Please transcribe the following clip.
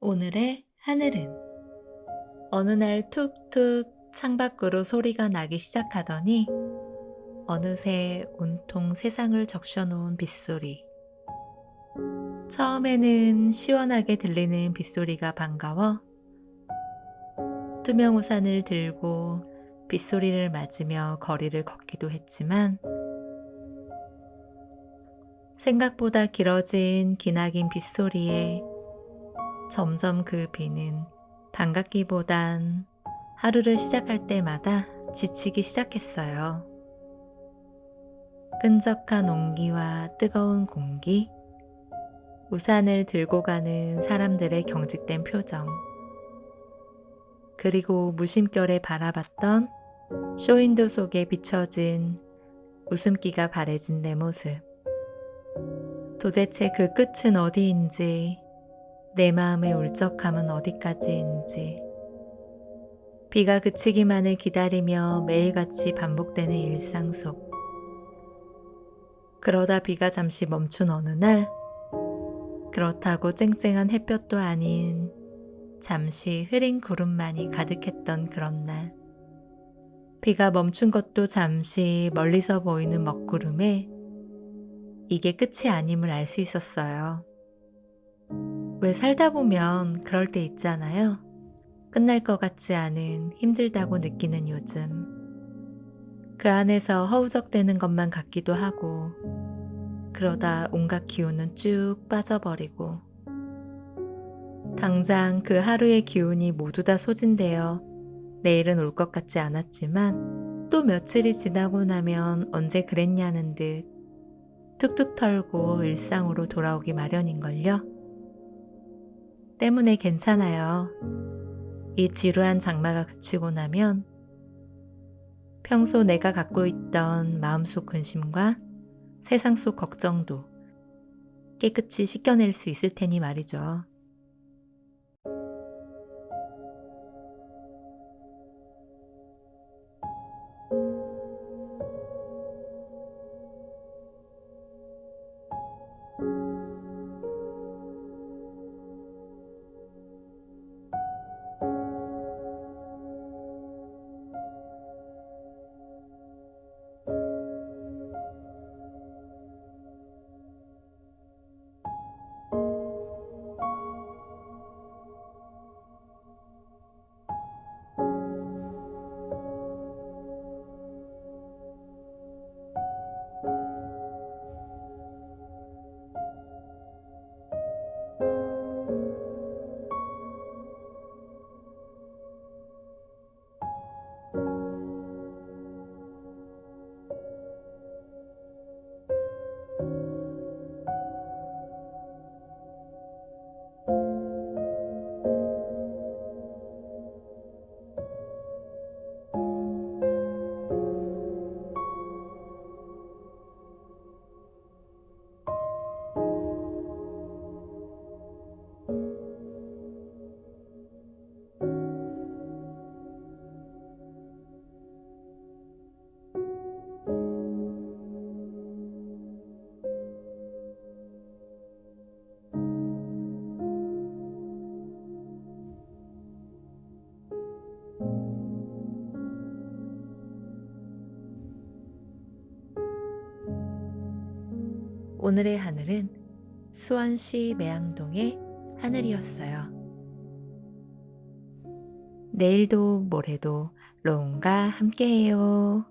오늘의 하늘은 어느 날 툭툭 창밖으로 소리가 나기 시작하더니 어느새 온통 세상을 적셔놓은 빗소리. 처음에는 시원하게 들리는 빗소리가 반가워 투명 우산을 들고 빗소리를 맞으며 거리를 걷기도 했지만 생각보다 길어진 기나긴 빗소리에 점점 그 비는 반갑기보단 하루를 시작할 때마다 지치기 시작했어요. 끈적한 온기와 뜨거운 공기, 우산을 들고 가는 사람들의 경직된 표정, 그리고 무심결에 바라봤던 쇼윈도 속에 비춰진 웃음기가 바래진 내 모습. 도대체 그 끝은 어디인지, 내 마음의 울적함은 어디까지인지, 비가 그치기만을 기다리며 매일같이 반복되는 일상 속. 그러다 비가 잠시 멈춘 어느 날, 그렇다고 쨍쨍한 햇볕도 아닌 잠시 흐린 구름만이 가득했던 그런 날. 비가 멈춘 것도 잠시 멀리서 보이는 먹구름에 이게 끝이 아님을 알 수 있었어요. 왜 살다 보면 그럴 때 있잖아요. 끝날 것 같지 않은 힘들다고 느끼는 요즘. 그 안에서 허우적대는 것만 같기도 하고, 그러다 온갖 기운은 쭉 빠져버리고, 당장 그 하루의 기운이 모두 다 소진되어 내일은 올 것 같지 않았지만, 또 며칠이 지나고 나면 언제 그랬냐는 듯 툭툭 털고 일상으로 돌아오기 마련인걸요. 때문에 괜찮아요. 이 지루한 장마가 그치고 나면 평소 내가 갖고 있던 마음속 근심과 세상 속 걱정도 깨끗이 씻겨낼 수 있을 테니 말이죠. 오늘의 하늘은 수원시 매양동의 하늘이었어요. 내일도 모레도 롱과 함께해요.